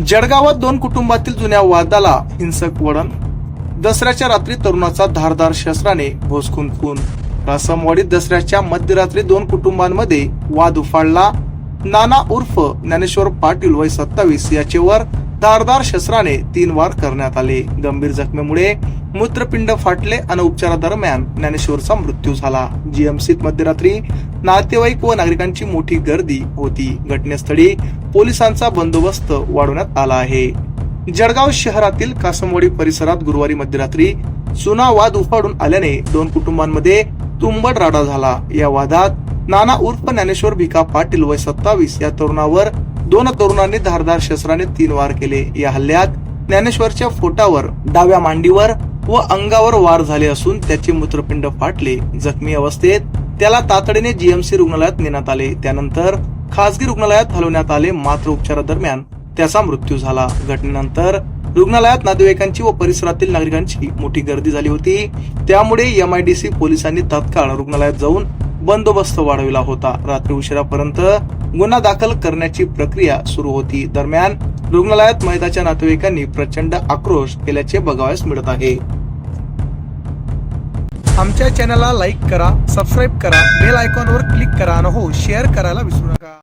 जळगावात दोन कुटुंबातील जुन्या वादाला हिंसक वळण. दसऱ्याच्या रात्री तरुणाचा धारदार शस्त्राने भोसकून खून रासमवाडीत दसऱ्याच्या मध्यरात्री दोन कुटुंबांमध्ये वाद उफाळला. नाना उर्फ ज्ञानेश्वर पाटील वय सत्तावीस याचेवर धारदार शस्त्राने तीन वार करण्यात आले. गंभीर जखमेमुळे मूत्रपिंड फाटले आणि उपचारादरम्यान ज्ञानेश्वरचा मृत्यू झाला. जीएमसीत मध्यरात्री नातेवाईक व नागरिकांची मोठी गर्दी होती. घटनास्थळी पोलिसांचा बंदोबस्त वाढवण्यात आला आहे. जळगाव शहरातील कासमवाडी परिसरात गुरुवारी मध्यरात्री सुना वाद उफाडून आल्याने दोन कुटुंबांमध्ये तुंबड राडा झाला. या वादात नाना उर्फ ज्ञानेश्वर भिका पाटील वय सत्तावीस या तरुणावर दोन तरुणांनी धारदार शस्त्राने तीन वार केले. या हल्ल्यात ज्ञानेश्वरच्या फोटावर डाव्या मांडीवर व अंगावर वार झाले असून त्याचे मूत्रपिंड फाटले. जखमी अवस्थेत त्याला तातडीने जीएमसी रुग्णालयात नेण्यात आले. त्यानंतर खासगी रुग्णालयात हलवण्यात आले. मात्र उपचारादरम्यान त्याचा मृत्यू झाला. घटनेनंतर रुग्णालयात नातेवाईकांची व परिसरातील नागरिकांची मोठी गर्दी झाली होती. त्यामुळे एमआयडीसी पोलिसांनी तत्काळ रुग्णालयात जाऊन बंदोबस्त वाढविला होता. रात्री उशिरापर्यंत गुन्हा दाखल करण्याची प्रक्रिया सुरू होती. दरम्यान रुग्णालयात मैदाच्या नातेवाईकांनी प्रचंड आक्रोश केल्याचे बघावयास मिळत आहे. आमच्या चॅनलला लाईक करा सबस्क्राईब करा बेल आयकॉनवर क्लिक करा आणि हो शेअर करायला विसरू नका.